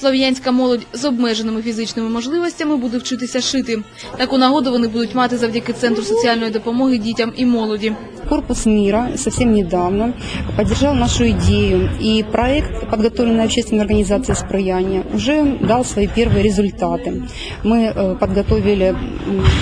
Слов'янська молодь з обмеженими фізичними можливостями буде вчитися шити. Таку нагоду вони будуть мати завдяки центру соціальної допомоги дітям і молоді. Корпус мира совсем недавно поддержал нашу идею, и проект, подготовленный общественной организацией «Спрояние», уже дал свои первые результаты. Мы э, подготовили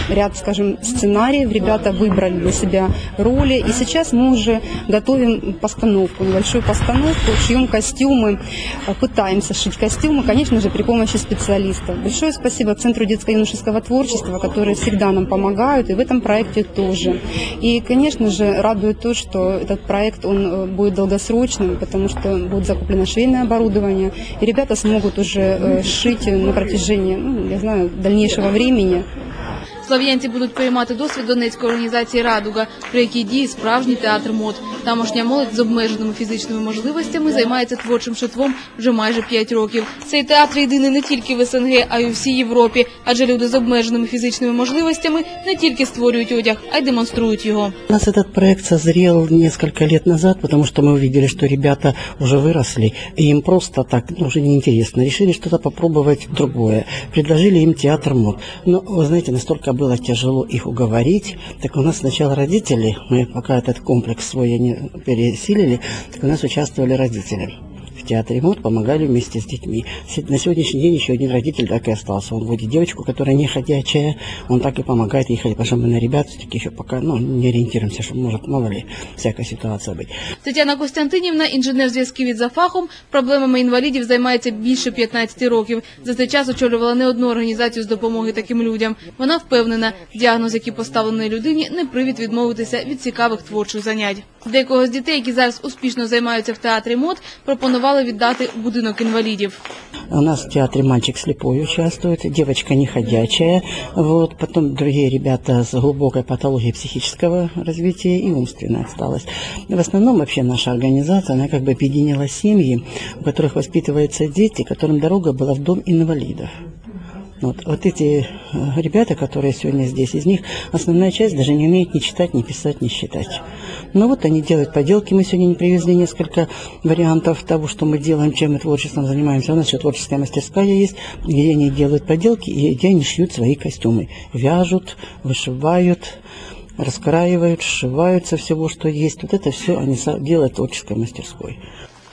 ряд, скажем, сценариев, ребята выбрали для себя роли, и сейчас мы уже готовим постановку, небольшую постановку, шьем костюмы, э, пытаемся шить костюмы, конечно же, при помощи специалистов. Большое спасибо Центру детско-юношеского творчества, которые всегда нам помогают, и в этом проекте тоже. И, конечно же, радует то, что этот проект он э, будет долгосрочным, потому что будет закуплено швейное оборудование, и ребята смогут уже э, шить на протяжении, ну, я знаю, дальнейшего времени. Слов'янці будуть приймати досвід донецької організації Радуга, при якій діє справжній театр мод. Тамошня молодь з обмеженими фізичними можливостями займається творчим шитвом вже майже 5 років. Цей театр єдиний не тільки в СНГ, а й у всій Європі, адже люди з обмеженими фізичними можливостями не тільки створюють одяг, а й демонструють його. У нас этот проект созрел несколько лет назад, потому что мы увидели, что ребята уже выросли, и им просто так ну, уже неинтересно. Решили что-то попробовать другое. Предложили им театр мод. Но, вы знаете, настолько было тяжело их уговорить. Так у нас сначала родители, мы пока этот комплекс свой не пересилили, так у нас участвовали родители. В театре мод помогали вместе с детьми. На сегодняшний день еще один родитель так и остался. Он водит девочку, которая не ходячая, он так и помогает ей ходить, потому что мы на ребят все-таки еще пока ну, не ориентируемся, что может, мало ли, всякая ситуация быть. Тетяна Костянтинівна, інженер зв'язків за фахом, проблемами інвалідів займається більше 15 років. За цей час очолювала не одну організацію з допомоги таким людям. Вона впевнена, діагноз, який поставлений людині, не привід відмовитися від цікавих творчих занять. Декого з дітей, які зараз успішно займаються в театрі мод, пропонували віддати в будинок інвалідів. У нас в театре мальчик слепой участвует, девочка неходячая, вот, потом другие ребята с глубокой патологией психического развития и умственной отсталость. В основном вообще наша организация, она как бы объединила семьи, у которых воспитываются дети, которым дорога была в дом инвалидов. Вот, вот эти э, ребята, которые сегодня здесь, из них основная часть даже не умеет ни читать, ни писать, ни считать. Но вот они делают поделки. Мы сегодня не привезли несколько вариантов того, что мы делаем, чем мы творчеством занимаемся. У нас еще творческая мастерская есть, где они делают поделки и где они шьют свои костюмы. Вяжут, вышивают, раскраивают, сшивают со всего, что есть. Вот это все они са- делают в творческой мастерской.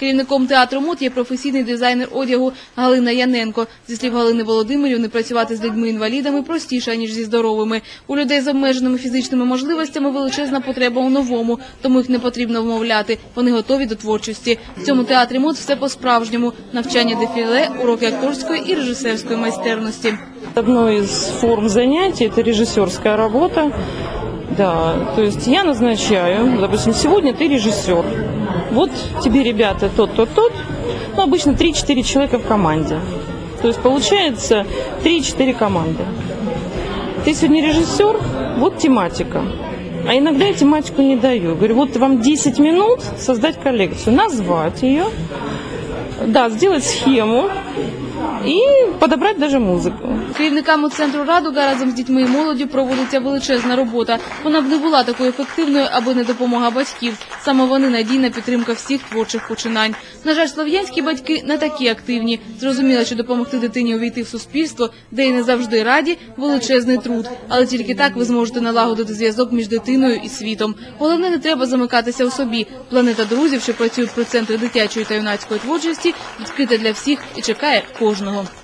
Керівником театру МОД є професійний дизайнер одягу Галина Яненко. Зі слів Галини Володимирівни, працювати з людьми-інвалідами простіше, ніж зі здоровими. У людей з обмеженими фізичними можливостями величезна потреба у новому, тому їх не потрібно вмовляти. Вони готові до творчості. В цьому театрі МОД все по-справжньому. Навчання дефіле, уроки акторської і режисерської майстерності. Одной из форм работа. Да, то есть я назначаю, допустим, сегодня ты режиссер. Вот тебе, ребята, тот, тот, тот. Ну, обычно 3-4 человека в команде. То есть получается 3-4 команды. Ты сегодня режиссер, вот тематика. А иногда я тематику не даю. Говорю, вот вам 10 минут создать коллекцию, назвать ее, да, сделать схему и подобрать даже музыку. Керівниками центру Радуга разом з дітьми і молоддю проводиться величезна робота. Вона б не була такою ефективною, аби не допомога батьків. Саме вони надійна підтримка всіх творчих починань. На жаль, слов'янські батьки не такі активні. Зрозуміло, що допомогти дитині увійти в суспільство, де й не завжди раді, величезний труд. Але тільки так ви зможете налагодити зв'язок між дитиною і світом. Головне, не треба замикатися у собі. Планета друзів, що працюють при центрі дитячої та юнацької творчості, відкрита для всіх і чекає кожного. Tamam.